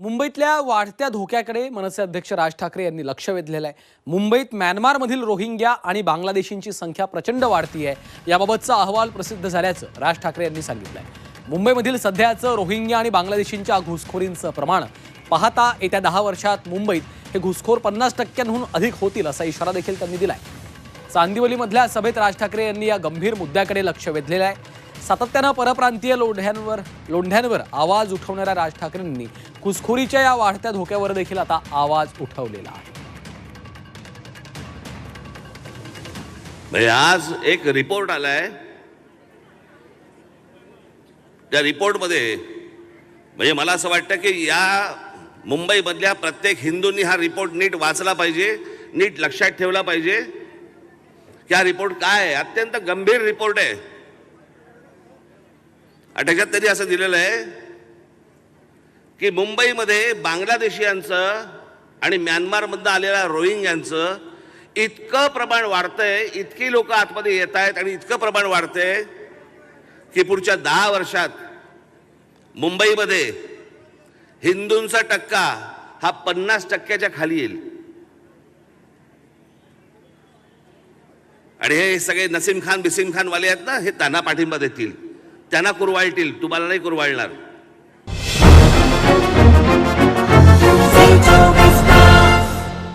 मुंबईतल्या वाढत्या धोक्याकडे मनसे अध्यक्ष राज ठाकरे यांनी लक्ष वेधलेलं आहे मुंबईत म्यानमारमधील रोहिंग्या आणि बांगलादेशींची संख्या प्रचंड वाढती आहे याबाबतचा अहवाल प्रसिद्ध झाल्याचं राज ठाकरे यांनी सांगितलंय. मुंबईमधील सध्याचं रोहिंग्या आणि बांगलादेशींच्या घुसखोरींचं प्रमाण पाहता येत्या दहा वर्षात मुंबईत हे घुसखोर पन्नास टक्क्यांहून अधिक होतील असा इशारा देखील त्यांनी दिला आहे चांदिवलीमधल्या सभेत राज ठाकरे यांनी या गंभीर मुद्द्याकडे लक्ष वेधलेलं आहे सातत्यानं परप्रांतीय लोंढ्यांवर लोंढ्यांवर आवाज उठवणाऱ्या राज ठाकरेंनी घुसखोरीच्या या वाढत्या धोक्यावर देखील आता आवाज उठवलेला आहे. म्हणजे आज एक रिपोर्ट आलाय. त्या रिपोर्टमध्ये म्हणजे मला असं वाटतं की या मुंबईमधल्या प्रत्येक हिंदूंनी हा रिपोर्ट नीट वाचला पाहिजे नीट लक्षात ठेवला पाहिजे. की हा रिपोर्ट काय आहे? अत्यंत गंभीर रिपोर्ट आहे. आणि त्याच्यात असं दिलेलं आहे की मुंबईमध्ये बांगलादेशीयांचं आणि म्यानमारमधनं आलेल्या रोहिंग्यांचं इतकं प्रमाण वाढतंय इतकी लोक आतमध्ये येत आहेत आणि इतकं प्रमाण वाढतंय की पुढच्या दहा वर्षात मुंबईमध्ये हिंदूंचा टक्का हा पन्नास टक्क्याच्या खाली येईल. आणि हे सगळे नसीम खान बिसीम खानवाले आहेत ना हे त्यांना पाठिंबा देतील. त्यांना कुरवाळतील तुम्हाला नाही कुरवाळणार.